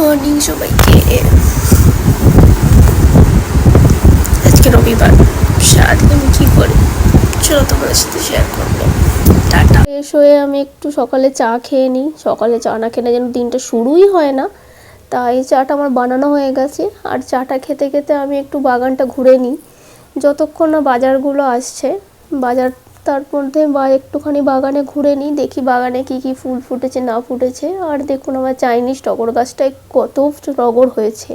Morning সবাইকে। আজকে রবিবার, সারাদিন কী করি? চলো তোমাদের সাথে শেয়ার করব। টাটা। ফ্রেশ হয়ে আমি একটু সকালে চা খেয়ে নিই। সকালে চা না খেলে যেন দিনটা শুরুই হয় না। তাই চাটা আমার বানানো হয়ে গেছে। আর চাটা খেতে খেতে আমি একটু বাগানটা ঘুরে নিই। যতক্ষণ না বাজারগুলো আসছে, বাজার তার মধ্যে বা একটুখানি বাগানে ঘুরে নিই, দেখি বাগানে কি কি ফুল ফুটেছে, না ফুটেছে। আর দেখুন আমার চাইনিজ টগর গাছটায় কত টগর হয়েছে।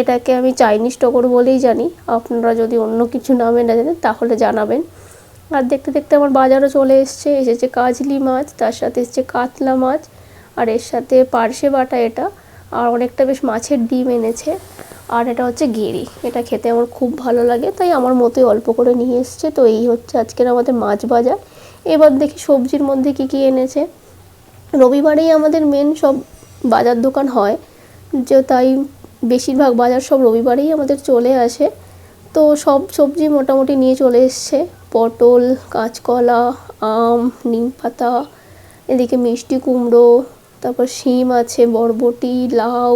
এটাকে আমি চাইনিজ টগর বলেই জানি। আপনারা যদি অন্য কিছু নামে না জানেন তাহলে জানাবেন। আর দেখতে দেখতে আমার বাজারও চলে এসছে। এসেছে কাজলি মাছ, তার সাথে এসছে কাতলা মাছ, আর এর সাথে পার্শে বাটা এটা। আর অনেকটা বেশ মাছের ডিম এনেছে। আর এটা হচ্ছে গেরি। এটা খেতে আমার খুব ভালো লাগে, তাই আমার মতোই অল্প করে নিয়ে এসছে। তো এই হচ্ছে আজকের আমাদের মাছ বাজার। এবার দেখি সবজির মধ্যে কি কি এনেছে। রবিবারেই আমাদের মেন সব বাজার দোকান হয়, যে তাই বেশিরভাগ বাজার সব রবিবারেই আমাদের চলে আসে। তো সব সবজি মোটামুটি নিয়ে চলে এসছে। পটল, কাঁচকলা, আম, নিম পাতা, এদিকে মিষ্টি কুমড়ো, তারপর শিম আছে, বরবটি, লাউ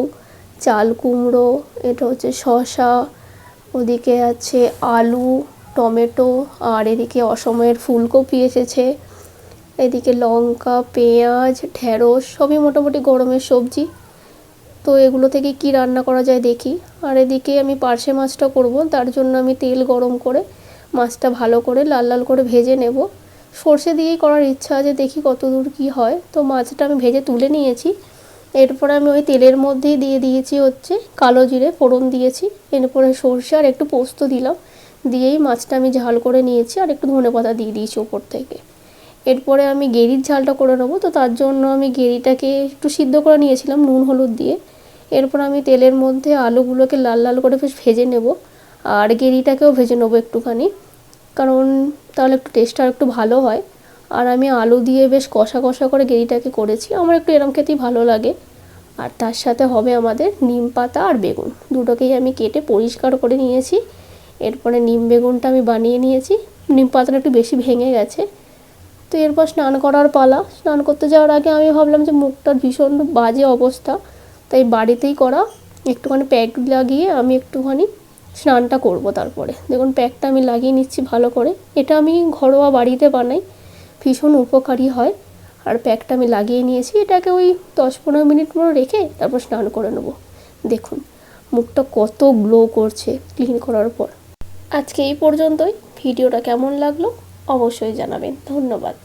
চাল কুমড়ো, এটা হচ্ছে শসা, ওদিকে আছে আলু, টমেটো, আর এদিকে অসময়ের ফুলকপি এসেছে। এদিকে লঙ্কা, পেঁয়াজ ঢ্যাঁড়স সবই মোটামুটি গরমের সবজি। তো এগুলো থেকে কি রান্না করা যায় দেখি। আর এদিকে আমি পার্শে মাছটা করব, তার জন্য আমি তেল গরম করে মাছটা ভালো করে লাল লাল করে ভেজে নেব। সর্ষে দিয়েই করার ইচ্ছা আছে, দেখি কত দূর কী হয়। তো মাছটা আমি ভেজে তুলে নিয়েছি। এরপরে আমি ওই তেলের মধ্যেই দিয়ে দিয়েছি হচ্ছে কালো জিরে, ফোড়ন দিয়েছি, এরপরে সর্ষে আর একটু পোস্ত দিলাম, দিয়েই মাছটা আমি ঝাল করে নিয়েছি আর একটু ধনে পাতা দিয়ে দিয়েছি ওপর থেকে। এরপরে আমি গেরির ঝালটা করে নেব, তো তার জন্য আমি গেরিটাকে একটু সিদ্ধ করে নিয়েছিলাম নুন, হলুদ দিয়ে। এরপর আমি তেলের মধ্যে আলুগুলোকে লাল লাল করে বেশ ভেজে নেব আর গেরিটাকেও ভেজে নেব একটুখানি, কারণ তাহলে একটু টেস্টটা একটু ভালো হয়। আর আমি আলু দিয়ে বেশ কষা কষা করে গেরিটাকে করেছি, আমার একটু এরম খেতেই ভালো লাগে। আর তার সাথে হবে আমাদের নিম পাতা আর বেগুন। দুটোকেই আমি কেটে পরিষ্কার করে নিয়েছি। এরপরে নিম বেগুনটা আমি বানিয়ে নিয়েছি। নিম পাতাটা একটু বেশি ভেঙে গেছে। তো এরপর স্নান করার পালা। স্নান করতে যাওয়ার আগে আমি ভাবলাম যে মুখটার ভীষণ বাজে অবস্থা। তাই বাড়িতেই করা। একটুখানি প্যাক লাগিয়ে আমি একটুখানি স্নানটা করব তারপরে। দেখুন, প্যাকটা আমি লাগিয়ে নিচ্ছি ভালো করে। এটা আমি ঘরোয়া বাড়িতে বানাই। ভীষণ উপকারী হয়। আর প্যাকটা আমি লাগিয়ে নিয়েছি, এটাকে ওই দশ পনেরো মিনিট মতো রেখে তারপর স্নান করে নেব। দেখুন, মুখটা কত গ্লো করছে ক্লিন করার পর। আজকে এই পর্যন্তই, ভিডিওটা কেমন লাগল অবশ্যই জানাবেন। ধন্যবাদ।